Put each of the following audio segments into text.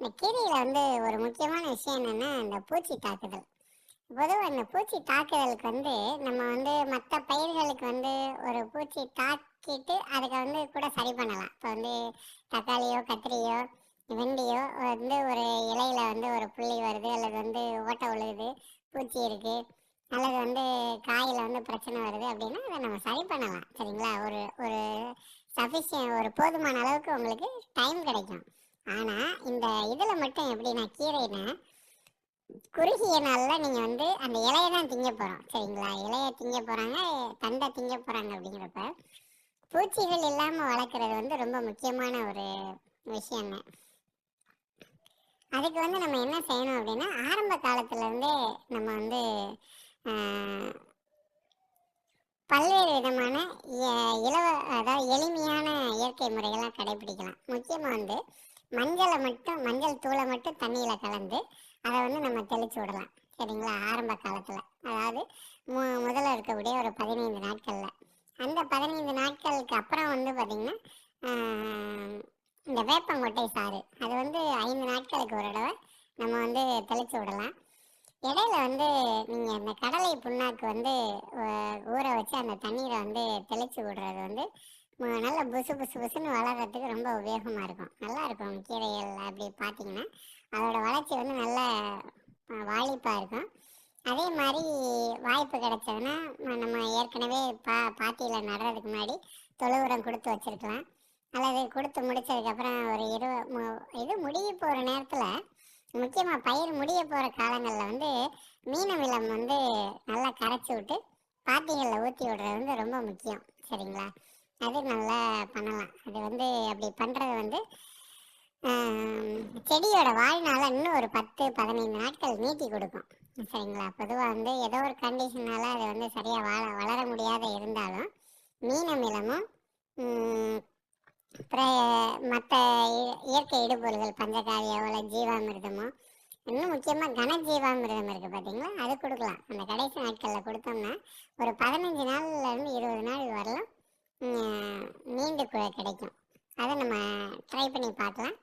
இந்த கீரையில் வந்து ஒரு முக்கியமான விஷயம் என்னென்னா இந்த பூச்சி தாக்குதல். பொதுவாக இந்த பூச்சி தாக்குதலுக்கு வந்து நம்ம வந்து மற்ற பயிர்களுக்கு வந்து ஒரு பூச்சி தாக்கிட்டு அதுக்கு வந்து கூட சரி பண்ணலாம். இப்போ வந்து தக்காளியோ கத்திரியோ வெண்டியோ வந்து ஒரு இலையில வந்து ஒரு புள்ளி வருது அல்லது வந்து ஓட்டை உழுகுது பூச்சி இருக்குது அல்லது வந்து காயில் வந்து பிரச்சனை வருது அப்படின்னா அதை நம்ம சரி பண்ணலாம். சரிங்களா? ஒரு ஒரு சஃபிஷியன் ஒரு போதுமான அளவுக்கு உங்களுக்கு டைம் கிடைக்கும். ஆனால் இந்த இதில் மட்டும் எப்படின்னா கீரைனா குறுகிய நாளில் நீங்கள் வந்து அந்த இலையை தான் திங்க போறோம். சரிங்களா? இலையை திங்க போறாங்க தண்டை திங்க போறாங்க அப்படிங்கிறப்ப பூச்சிகள் இல்லாமல் வளர்க்குறது வந்து ரொம்ப முக்கியமான ஒரு விஷயங்க. அதுக்கு வந்து நம்ம என்ன செய்யணும் அப்படின்னா ஆரம்ப காலத்துலேருந்தே நம்ம வந்து பல்வேறு விதமான இலவ அதாவது எளிமையான இயற்கை முறைகளாக கடைபிடிக்கலாம் முக்கியமாக வந்து மஞ்சளை மட்டும் மஞ்சள் தூளை மட்டும் தண்ணியில் கலந்து அதை வந்து நம்ம தெளித்து விடலாம். சரிங்களா? ஆரம்ப காலத்தில். அதாவது மு முதல்ல இருக்கக்கூடிய ஒரு பதினைந்து நாட்களில். அந்த பதினைந்து நாட்களுக்கு அப்புறம் வந்து பார்த்திங்கன்னா இந்த வேப்பங்கொட்டை சாறு. அது வந்து ஐந்து நாட்களுக்கு ஒரு தடவை நம்ம வந்து தெளித்து விடலாம். இடையில வந்து நீங்கள் இந்த கடலை புண்ணாக்கு வந்து ஊற வச்சு அந்த தண்ணீரை வந்து தெளித்து விடுறது வந்து நல்ல புசு புசு புசுன்னு வளர்கிறதுக்கு ரொம்ப உபயோகமாக இருக்கும். நல்லா இருக்கும் கீரைகள் அப்படி பார்த்தீங்கன்னா. அதோட வளர்ச்சி வந்து நல்ல வாலிப்பாக இருக்கும். அதே மாதிரி வாய்ப்பு கிடைச்சதுன்னா நம்ம ஏற்கனவே பா பாத்தியில் நடுறதுக்கு முன்னாடி தொழு உரம் கொடுத்து வச்சுருக்கலாம். அல்லது கொடுத்து முடிச்சதுக்கப்புறம் ஒரு இரு மு- இது முடிய போகிற நேரத்தில் முக்கியமாக பயிர் முடிய போகிற காலங்களில் வந்து மீன விலம் வந்து நல்லா கரைச்சி விட்டு பாத்திகளில் ஊற்றி விடுறது வந்து ரொம்ப முக்கியம். சரிங்களா? அது நல்லா பண்ணலாம். அது வந்து அப்படி பண்ணுறது வந்து செடியோட வாழ்நாளை இன்னும் ஒரு பத்து பதினைந்து நாட்கள் நீட்டி கொடுக்கும். சரிங்களா? பொதுவாக வந்து ஏதோ ஒரு கண்டிஷனால் அது வந்து சரியாக வாழ வளர முடியாத இருந்தாலும் மீனமிலமும் மற்ற இயற்கை இடுபொருள்கள் பஞ்சகாவியோ இல்லை ஜீவாமிர்தமோ இன்னும் முக்கியமாக கனஜீவாமிர்தம் இருக்குது பார்த்தீங்களா அது கொடுக்கலாம். அந்த கடைசி நாட்களில் கொடுத்தோம்னா ஒரு பதினஞ்சு நாள்லேருந்து நீண்டு கிடைக்கும். அதை நம்ம ட்ரை பண்ணி பார்க்கலாம்.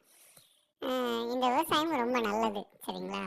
இந்த விவசாயம் ரொம்ப நல்லது சரிங்களா?